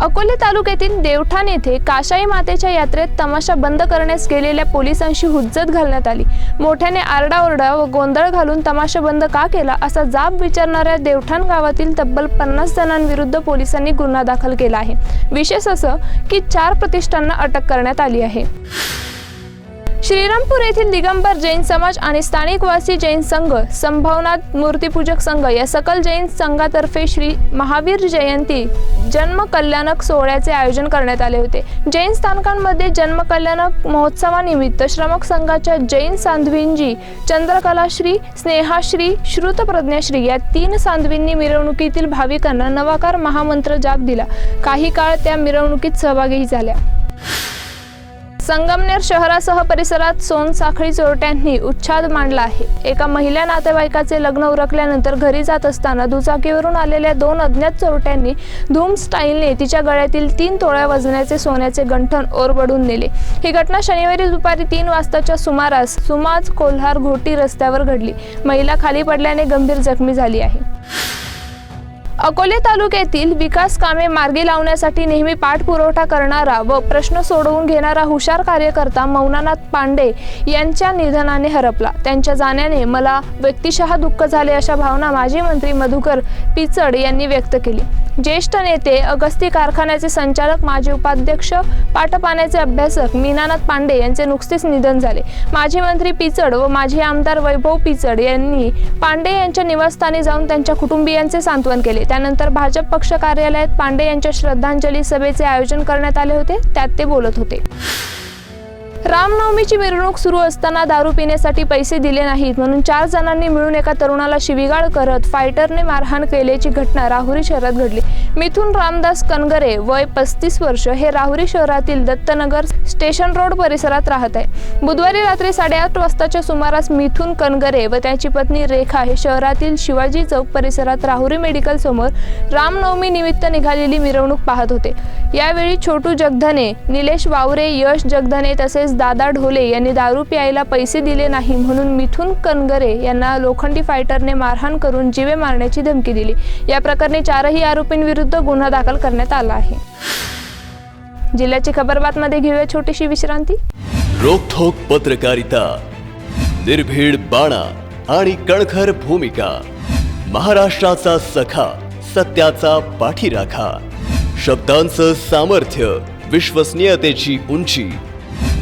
अकोले तालुक्यातील देवठाण येथे काशाई मातेच्या यात्रेत तमाशा बंद करण्यास गेलेल्या पोलिसांशी हुज्जत घालण्यात आली. मोठ्याने आरडाओरडा व गोंधळ घालून तमाशा बंद का केला असा जाब विचारणाऱ्या देवठाण गावातील तब्बल पन्नास जणांविरुद्ध पोलिसांनी गुन्हा दाखल केला आहे. विशेष असं की चार प्रतिष्ठांना अटक करण्यात आली आहे. श्रीरामपूर येथील दिगंबर जैन समाज आणि स्थानिकवासी जैन संघ संभवनाथ मूर्तीपूजक संघ या सकल जैन संघातर्फे श्री महावीर जयंती जन्म कल्याणक सोहळ्याचे आयोजन करण्यात आले होते. जैन स्थानकांमध्ये जन्म कल्याणक महोत्सवानिमित्त श्रमक संघाच्या जैन सांधवींजी चंद्रकलाश्री स्नेहाश्री श्रुतप्रज्ञाश्री या तीन सांधवींनी मिरवणुकीतील भाविकांना नवाकार महामंत्र जाप दिला. काही काळ त्या मिरवणुकीत सहभागी झाल्या. संगमनेर शहरासह परिसरात सोनसाखळी चोरट्यांनी उच्छाद मांडला आहे. एका महिला नातेवाईकाचे लग्न उरकल्यानंतर घरी जात असताना दुचाकीवरून आलेल्या दोन अज्ञात चोरट्यांनी धूम स्टाईलने तिच्या गळ्यातील तीन तोळ्या वजनाचे सोन्याचे गंठण ओरबडून नेले. ही घटना शनिवारी दुपारी तीन वाजताच्या सुमारास सुमाज कोल्हार घोटी रस्त्यावर घडली. महिला खाली पडल्याने गंभीर जखमी झाली आहे. अकोले तालुक्यातील विकास कामे मार्गी लावण्यासाठी नेहमी पाठपुरवठा करणारा व प्रश्न सोडवून घेणारा हुशार कार्यकर्ता मौनानाथ पांडे यांच्या निधनाने हरपला. त्यांच्या जाण्याने मला व्यक्तिशः दुःख झाले अशा भावना माजी मंत्री मधुकर पिचड यांनी व्यक्त केली. ज्येष्ठ नेते अगस्ती कारखान्याचे संचालक माजी उपाध्यक्ष पाटपाण्याचे अभ्यासक मीनानाथ पांडे यांचे नुकतेच निधन झाले. माजी मंत्री पिचड व माजी आमदार वैभव पिचड यांनी पांडे यांच्या निवासस्थानी जाऊन त्यांच्या कुटुंबियांचे सांत्वन केले. त्यानंतर भाजप पक्ष कार्यालयात पांडे यांच्या श्रद्धांजली सभेचे आयोजन करण्यात आले होते त्यात ते बोलत होते. रामनवमीची मिरवणूक सुरू असताना दारू पिण्यासाठी पैसे दिले नाहीत. म्हणून चार जणांनी मिळून एका तरुणाला शिवीगाळ करत फायटरने मारहाण केल्याची घटना राहुरी शहरात घडली. मिथून रामदास कनगरे वय पस्तीस वर्ष हे राहुरी शहरातील दत्तनगर स्टेशन रोड परिसरात राहत आहे. बुधवारी रात्री साडेआठ वाजताच्या सुमारास मिथून कनगरे व त्याची पत्नी रेखा हे शहरातील शिवाजी चौक परिसरात राहुरी मेडिकल समोर रामनवमी निमित्त निघालेली मिरवणूक पाहत होते. यावेळी छोटू जगधने निलेश वावरे यश जगधने तसेच दादा ढोले यांनी दारू प्यायला पैसे दिले नाही म्हणून मिथुन कनगरे यांना लोखंडी फायटरने मारहाण करून जीवे मारण्याची धमकी दिली. या प्रकरणी चारही आरोपींविरुद्ध गुन्हा दाखल करण्यात आला आहे. जिल्ह्याची खबरबातमध्ये घेऊया छोटीशी विश्रांती. रोखोक पत्रकारिता निर्भीड बाणा आणि कणखर भूमिका महाराष्ट्राचा सखा सत्याचा पाठीराखा शब्दांचं सामर्थ्य विश्वसनीयतेची उंची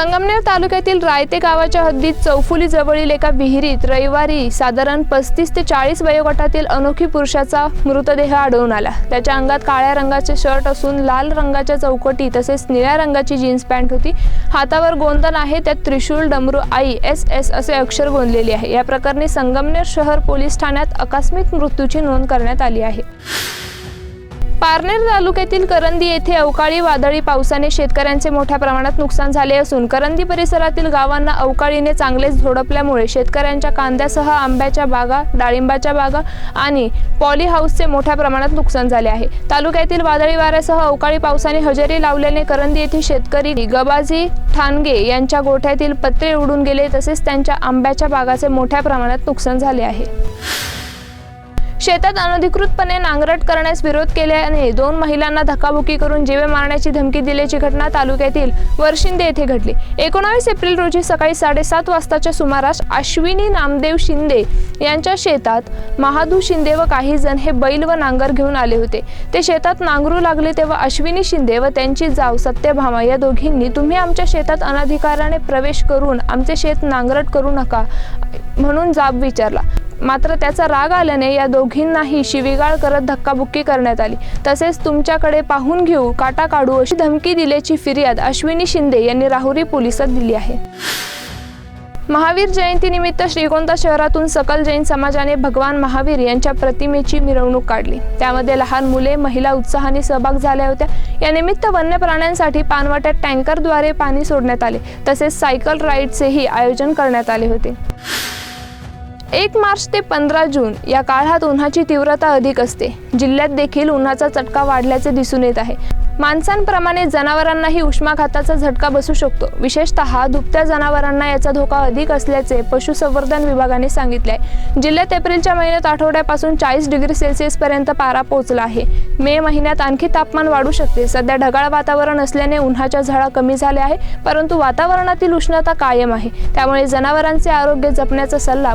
संगमनेर तालुक्यातील रायते गावाच्या हद्दीत चौफुली जवळील एका विहिरीत रविवारी साधारण पस्तीस ते चाळीस वयोगटातील अनोखी पुरुषाचा मृतदेह आढळून आला. त्याच्या अंगात काळ्या रंगाचे शर्ट असून लाल रंगाच्या चौकटी तसेच निळ्या रंगाची जीन्स पॅन्ट होती. हातावर गोंदन आहे त्यात त्रिशूल डमरू आई एस एस असे अक्षर गोंदलेले आहे. या प्रकरणी संगमनेर शहर पोलीस ठाण्यात आकस्मिक मृत्यूची नोंद करण्यात आली आहे. पारनेर तालुक्यातील करंदी येथे अवकाळी वादळी पावसाने शेतकऱ्यांचे मोठ्या प्रमाणात नुकसान झाले असून करंदी परिसरातील गावांना अवकाळीने चांगलेच झोडपल्यामुळे शेतकऱ्यांच्या कांद्यासह आंब्याच्या बागा डाळिंबाच्या बागा आणि पॉली हाऊसचे मोठ्या प्रमाणात नुकसान झाले आहे. तालुक्यातील वादळी वाऱ्यासह अवकाळी पावसाने हजेरी लावल्याने करंदी येथील शेतकरी गबाजी ठाणगे यांच्या गोठ्यातील पत्रे उडून गेले तसेच त्यांच्या आंब्याच्या बागाचे मोठ्या प्रमाणात नुकसान झाले आहे. शेतात अनधिकृतपणे नांगरट करण्यास विरोध केल्याने दोन महिलांना धक्काबुकी करून जीवे मारण्याची धमकी दिल्याची घटना तालुक्यातील वरशिंदे येथे घडली. एकोणावीस एप्रिल रोजी सकाळी साडेसात वाजताच्या सुमारास अश्विनी नामदेव शिंदे यांच्या शेतात महादू शिंदे व काही जण हे बैल व नांगर घेऊन आले होते. ते शेतात नांगरू लागले तेव्हा अश्विनी शिंदे व त्यांची जाव सत्यभामा या दोघींनी तुम्ही आमच्या शेतात अनधिकाराने प्रवेश करून आमचे शेत नांगरट करू नका म्हणून जाब विचारला. मात्र त्याचा राग आल्याने या दोघींनाही शिवीगाळ करत धक्काबुक्की करण्यात आली. तसेच तुमच्याकडे पाहून घेऊ काटा काढू अशी धमकी दिल्याची फिर्याद अश्विनी शिंदे यांनी राहुरी पोलिसात दिली आहे. महावीर जयंतीनिमित्त श्रीगोंदा शहरातून सकल जैन समाजाने भगवान महावीर यांच्या प्रतिमेची मिरवणूक काढली. त्यामध्ये लहान मुले महिला उत्साहाने सहभाग झाल्या होत्या. या निमित्त वन्य प्राण्यांसाठी पानवाट्यात टँकरद्वारे पाणी सोडण्यात आले. तसेच सायकल राईडचेही आयोजन करण्यात आले होते. एक मार्च ते पंधरा जून या काळात उन्हाची तीव्रता अधिक असते. जिल्ह्यात देखील उन्हाचा चटका वाढल्याचे दिसून येत आहे. माणसांप्रमाणे जनावरांनाही उष्माघाताचा झटका बसू शकतो. विशेषतः दुभत्या जनावरांना याचा धोका अधिक असल्याचे पशुसंवर्धन विभागाने सांगितले आहे. जिल्ह्यात एप्रिलच्या महिन्यात आठवड्यापासून चाळीस डिग्री सेल्सिअस पर्यंत पारा पोहोचला आहे. मे महिन्यात आणखी तापमान वाढू शकते. सध्या ढगाळ वातावरण असल्याने उन्हाच्या झळा कमी झाल्या आहे परंतु वातावरणातील उष्णता कायम आहे. त्यामुळे जनावरांचे आरोग्य जपण्याचा सल्ला